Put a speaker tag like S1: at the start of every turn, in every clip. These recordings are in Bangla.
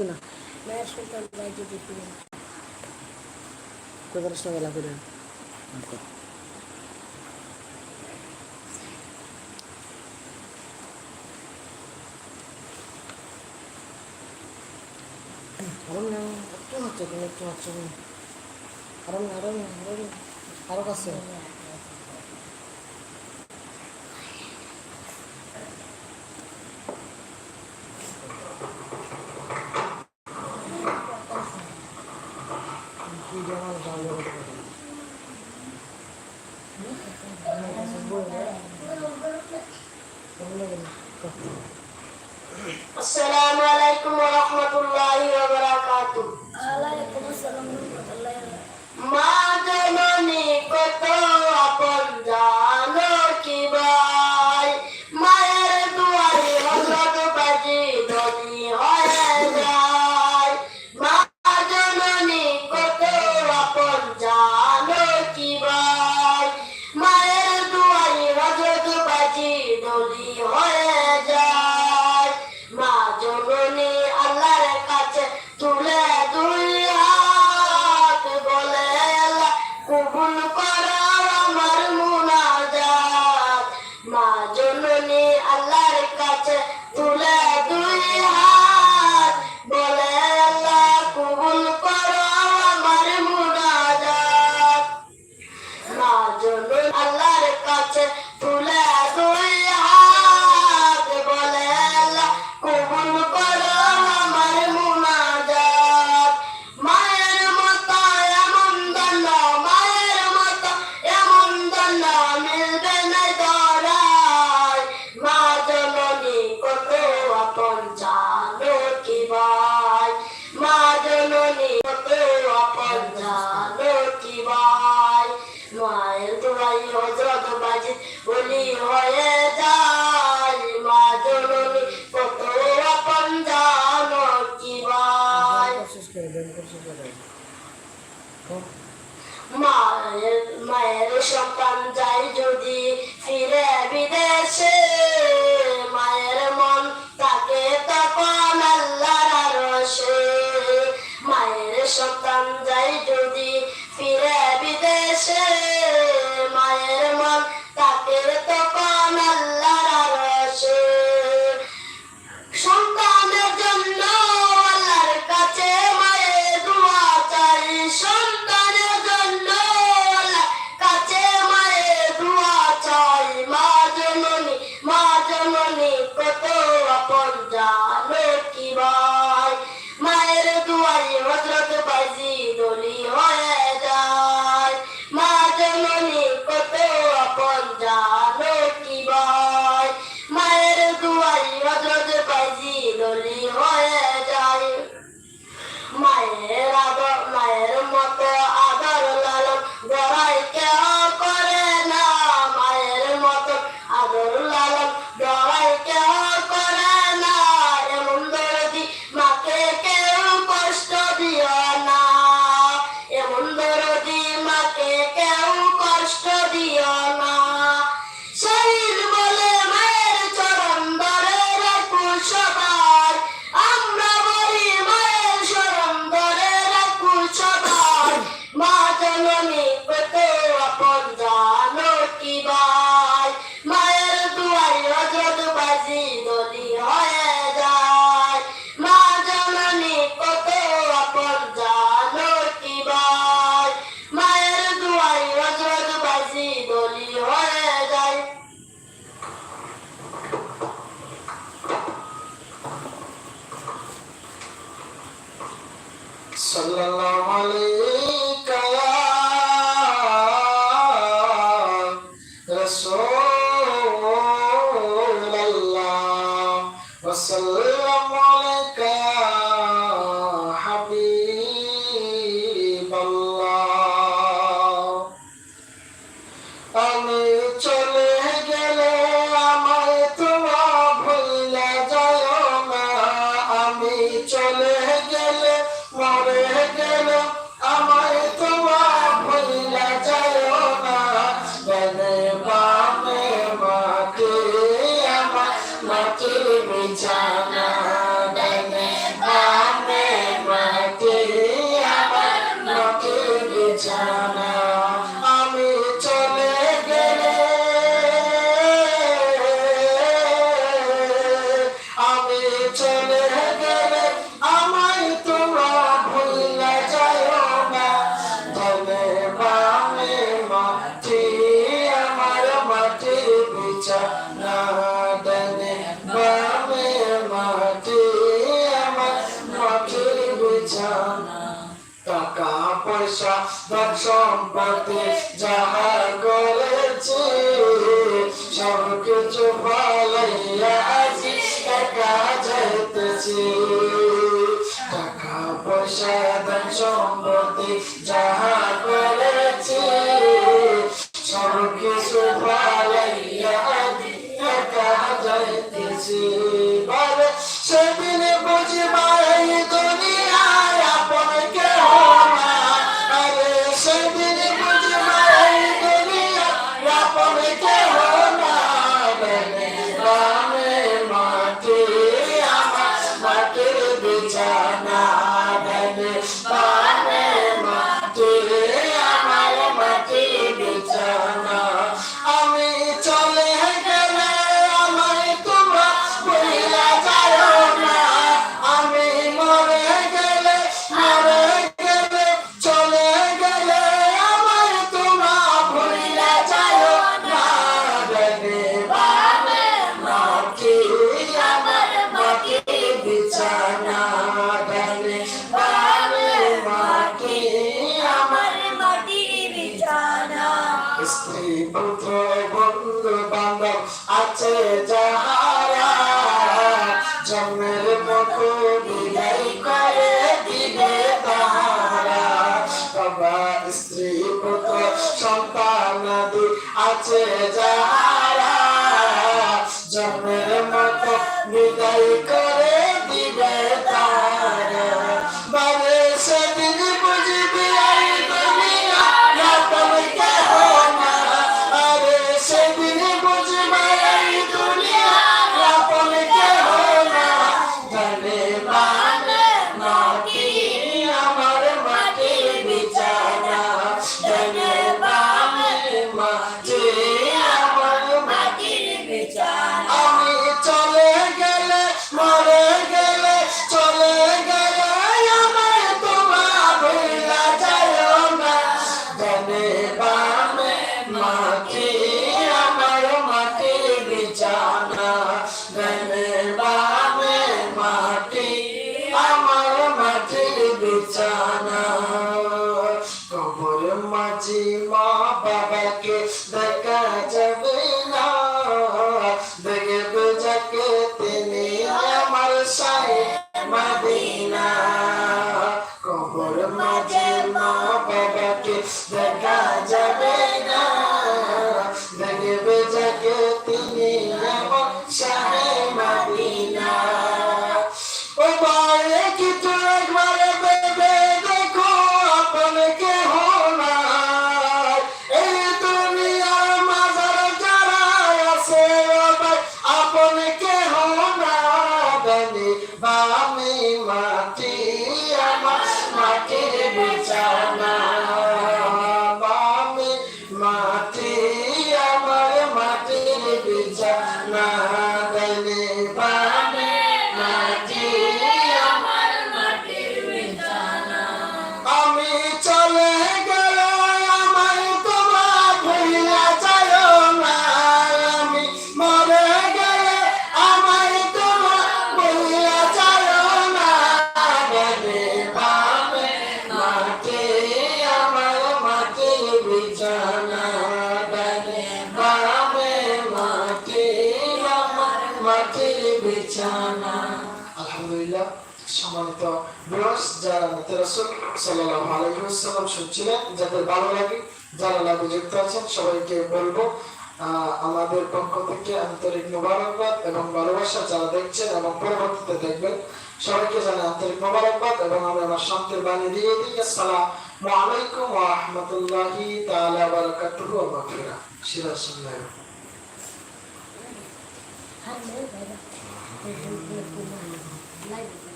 S1: না
S2: মায়ের সন্তান বাইরে দেখি না
S1: পঁয়তাল্লিশ টাকা লাভ করে আরম না একটু হচ্ছে একটু হচ্ছে আরম না আরম না আরও কাছে
S3: Deus, Amen. জানা টাকা পয়সা, ধন সম্পত্তি যাহা করেছি সব কিছু ভালাইয়া আজি একা যাইতেছি টাকা পয়সা, ধন সম্পত্তি যাহা করেছি now. আছে যারা জন্মের মতো বিদায় করে কাঠের বিছানা। আলহামদুলিল্লাহ, সম্মানিত বিরস যারা নাতে রাসুল সাল্লাহ আলহিহাল্লাম শুনছিলেন, যাদের ভালো লাগে, যারা লাগে যুক্ত আছেন, সবাইকে বলব আমাদের পক্ষ থেকে আন্তরিক মোবারকবাদ এবং ভালোবাসা যারা দেখছেন এবং পরবর্তীতে দেখবেন, সবাইকে জানাই আন্তরিক মোবারকবাদ এবং আমি আমার শান্তির বাণী দিয়ে দিই। আসসালামু আলাইকুম ওয়া রাহমাতুল্লাহি বারাকাতুহু ওয়া মাগফিরাহ
S2: সিরাজুল্লাহ 还没回来，
S1: 本身就不慢，来不及。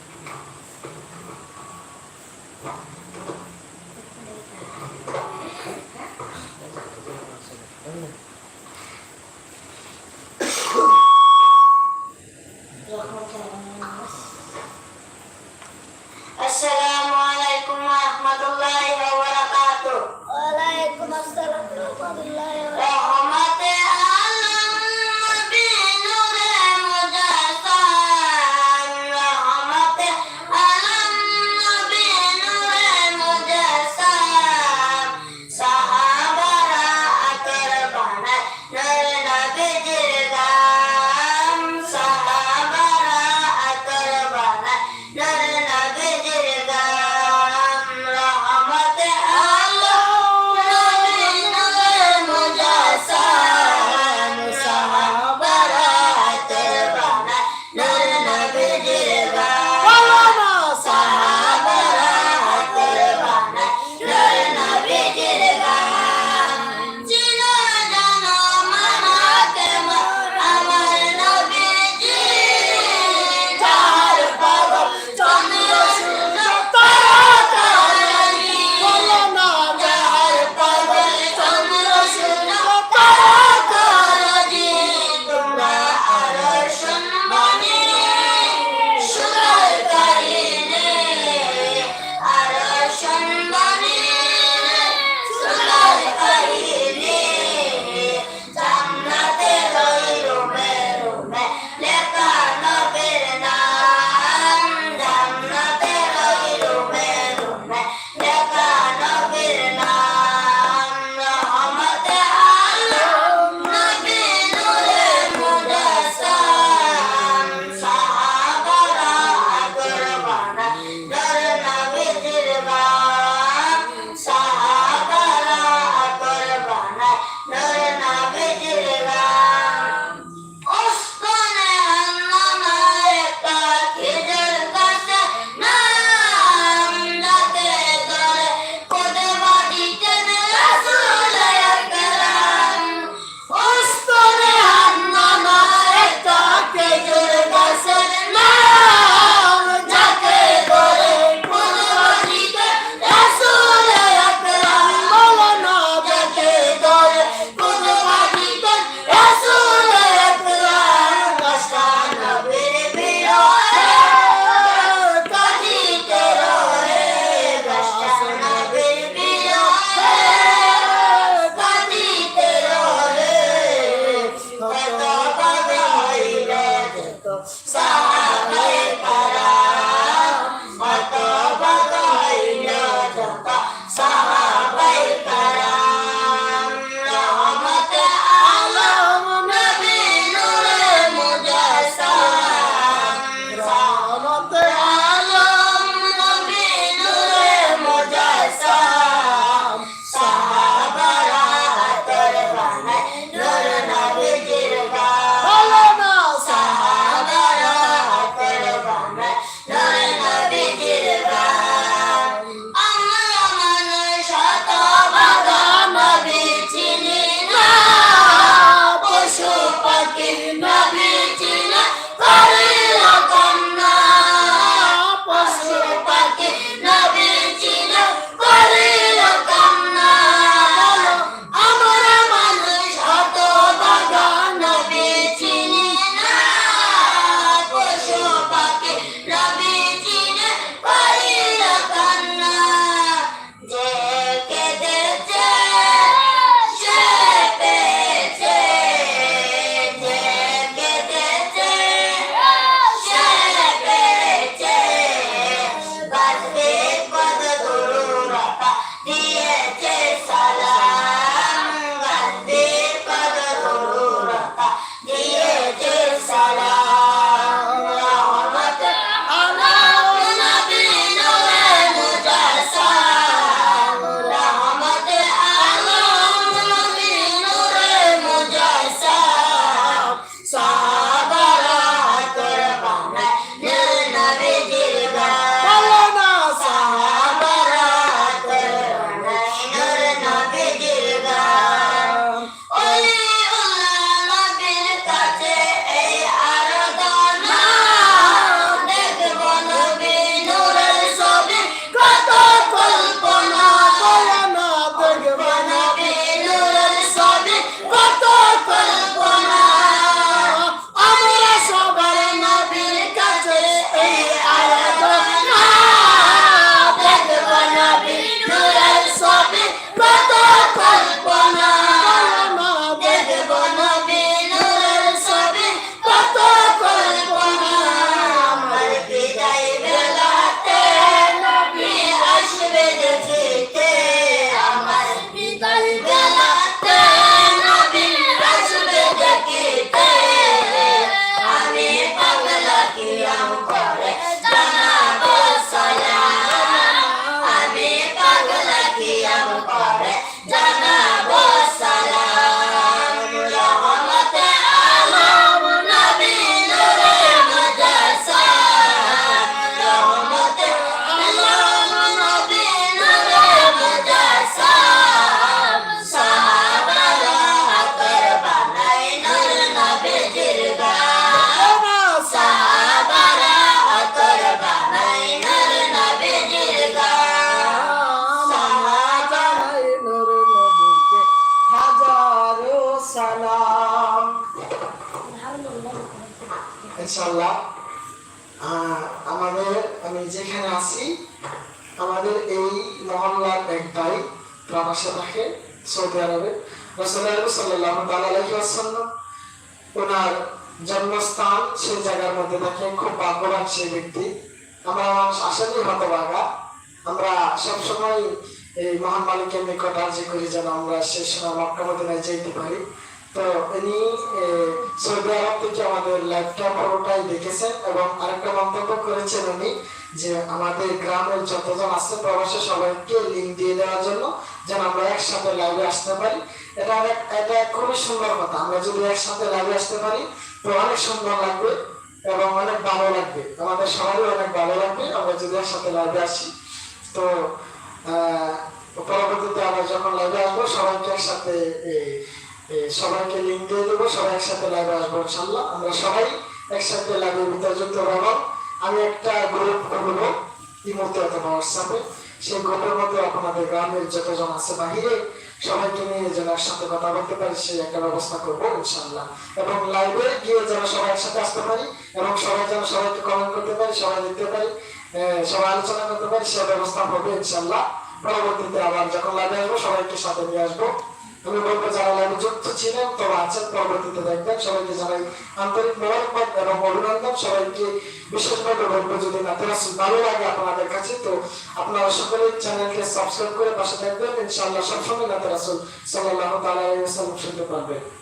S3: ইনশাল্লাহ আমাদের, আমি যেখানে আছি, আমাদের এই মহল্লার এক ভাই প্রবাসে থাকে সৌদি আরবে। ওনার জন্মস্থান সেই জায়গার মধ্যে থাকে। খুব ভাগ্যবান সেই ব্যক্তি। আমরা মানুষ হতভাগা। আমরা সবসময় এই মহান মালিকের নিকট আর্জি করি যেন আমরা সেই সময় মক্কা মদিনায় যেতে পারি। তো ইনি সৌদি আরব থেকে আমাদের লাইভটা পুরোটাই দেখেছেন এবং আরেকটা মন্তব্য করেছেন উনি যে আমাদের গ্রামের যতজন আছে প্রবাসে সবাইকে লিঙ্ক দিয়ে দেওয়ার জন্য যেন আমরা একসাথে লাইভে আসতে পারি। এটা অনেক, এটা খুবই সুন্দর কথা। আমরা যদি একসাথে লাইভে আসতে পারি, তো অনেক সুন্দর লাগবে এবং অনেক ভালো লাগবে। আমাদের সবারই অনেক ভালো লাগবে আমরা যদি একসাথে লাইভে আসি। তো পরবর্তীতে আবার যখন লাইভে আসব, সবাইকে একসাথে সবাইকে লিঙ্ক দিয়ে দেবো, সবাই একসাথে লাইভে আসব ইনশাল্লাহ আমরা সবাই একসাথে লাইভে ভিতরে যুক্ত হব। আমি একটা গ্রুপ করব ইমোতে অথবা হোয়াটসঅ্যাপে সেই গ্রুপের মধ্যে আপনাদের গ্রামের যতজন আছে বাহিরে, সবাইকে নিয়ে যেন একসাথে কথা বলতে পারি, সেই একটা ব্যবস্থা করব ইনশাল্লাহ এবং লাইভে গিয়ে যেন সবাই একসাথে আসতে পারি এবং সবাই যেন সবাইকে কমেন্ট করতে পারি, সবাই দেখতে পারি সবাই আলোচনা করতে পারি, সে ব্যবস্থা হবে ইনশাল্লাহ পরবর্তীতে আবার যখন লাইভে আসব, সবাইকে সাথে নিয়ে আসব। আমি বলব যারা জানাই আন্তরিক মোবারকবাদ এবং অভিনন্দন। সবাইকে বিশেষভাবে বলব, যদি নাতে রাসুল ভালো লাগে আপনাদের কাছে, তো আপনারা সকলে চ্যানেলকে সাবস্ক্রাইব করে পাশে থাকবেন। ইনশাআল্লাহ সবসময় নাতে রাসুল সাল্লাল্লাহু তাআলা আলাইহি ওয়াসাল্লাম শুনতে পারবেন।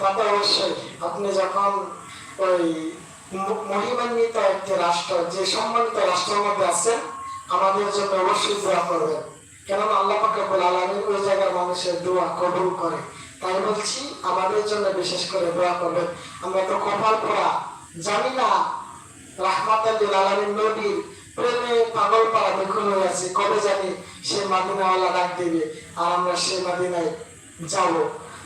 S3: তাতে অবশ্যই আপনি যখন ওই মহিমান্বিত একটি রাষ্ট্র, যে সম্মানিত রাষ্ট্রের মধ্যে আছেন, আমাদের জন্য অবশ্যই দোয়া করবেন। কেননা আল্লাহ পাকাবুল আলমী ওই জায়গার মানুষের দোয়া কবুল করে। তাই বলছি, আমাদের জন্য বিশেষ করে দোয়া করবেন। আমরা তো কপাল পড়া, জানি না রাহমাত আলমীর নবীর প্রেমে পাগল পাড়া দেখুন হয়ে আছে, কবে জানি সে মাদিনাওয়ালা ডাক দেবে, আর আমরা সে মাদিনায় যাব।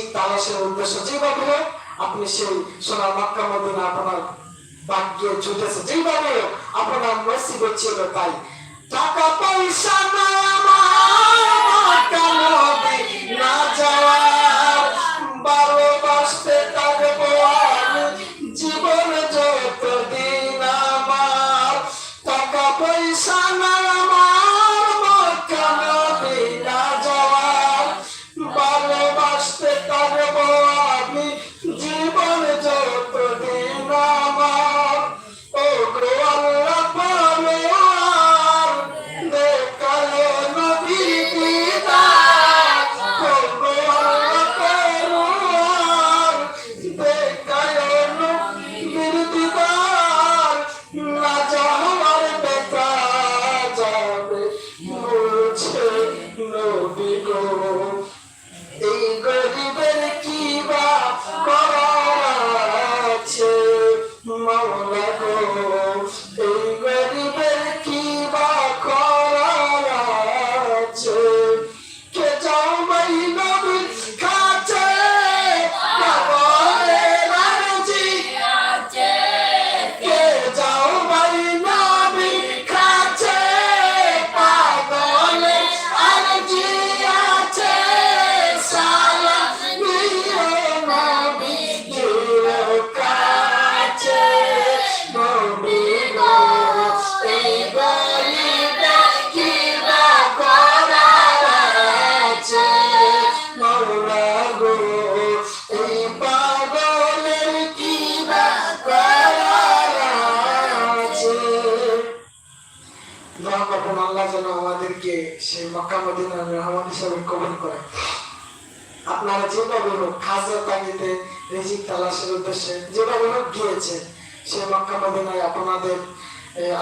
S3: সম্মানিত তারা সে উদ্দেশ্য যেভাবে হোক আপনি সেই সোনার মক্কা মদিনা আপনার বাক্যে ছুটেছে যেভাবে আপনার মসজিদ ছিল তাই টাকা পয়সা না আমার আল্লাহ যেন আমাদেরকে সেই মক্কা মদিনার মেহমান হিসেবে কবুল করে। আপনারা যেভাবে হোক খাজের তাগিদে রিজিক তালাশের উদ্দেশ্যে যেভাবে হোক গিয়েছেন সেই মক্কা মদিনায় আপনাদের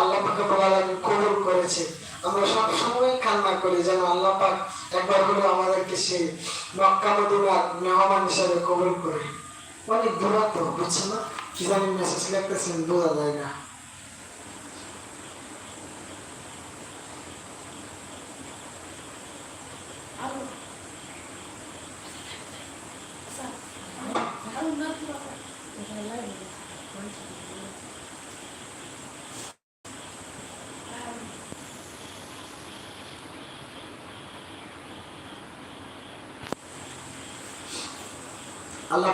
S3: আল্লাহ পাকে বলালেন কবুল করেছে। আমরা সব সময় কান্না করি যেন আল্লাহ পাক একবার হলে আমাদেরকে সেই মক্কা মদিনার মেহমান হিসেবে কবুল করে। অনেক দূরত্ব বুঝছে না? কি জানি মেসেজ লিখতেছেন বোঝা যায় না
S2: আরও আরও না
S3: আল্লাহ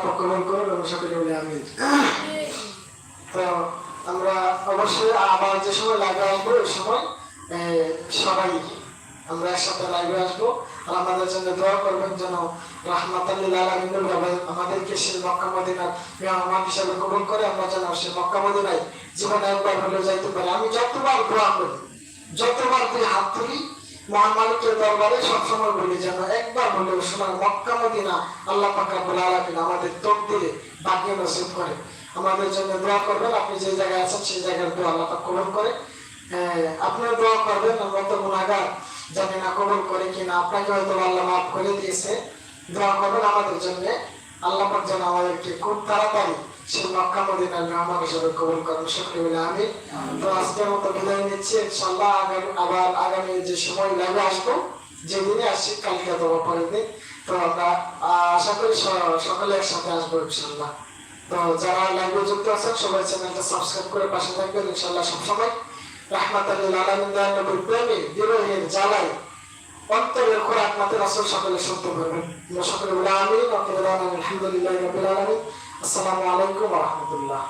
S3: কবুল করুন এবং সকলে বলে আমি তো আমরা অবশ্যই আবার যে সময় লাইভে আসব, ওই সময় সবাই আমরা একসাথে লাইভে আসব। আমাদের জন্য দোয়া করবেন যেন আমাদেরকে করে আমরা যেন জীবনে একবার যাইতে পারি। আমি যতবার দোয়া করি যতবার তুই হাত তুলি আমাদের তকদিরে ভাগ্য নসিব করে। আমাদের জন্য দোয়া করবেন আপনি যে জায়গায় আছেন সেই জায়গার দোয়া আল্লাহ করে। আহ, আপনিও দোয়া করবেন আমরা তো গুণাগার জানি না কবুল করে কিনা আপনাকে হয়তো আল্লাহ মাফ করে দিয়েছে। দোয়া করবেন আমাদের জন্য। আল্লাহ পাক যেন আমাদেরকে খুব তাড়াতাড়ি সেই মক্কা মদিনার মেহমান হিসেবে কবুল করেন। বলে আমি তো আজকের মতো বিদায় নিচ্ছি। ইনশাল্লাহ আগামী আবার আগামী যে সময় লাইভে আসব যেদিনে আসছি কালকে অথবা পরের দিন। তো আমরা আশা করি সকলে একসাথে আসব ইনশাল্লাহ তো যারা লাইভে যুক্ত আছেন সবাই চ্যানেলটা সাবস্ক্রাইব করে পাশে থাকবেন। ইনশাল্লাহ সবসময় রাহমাত আল্লাহ আলমিন নবীর প্রেমে বিরোহের জ্বালায় অন্তরের খোরাক মাতে রাসূল সকলে শুনতে পারবেন আমরা সকলে বলে, আমিন। আলহামদুলিল্লাহ রাব্বিল আলামিন। আসসালামু আলাইকুম ওয়া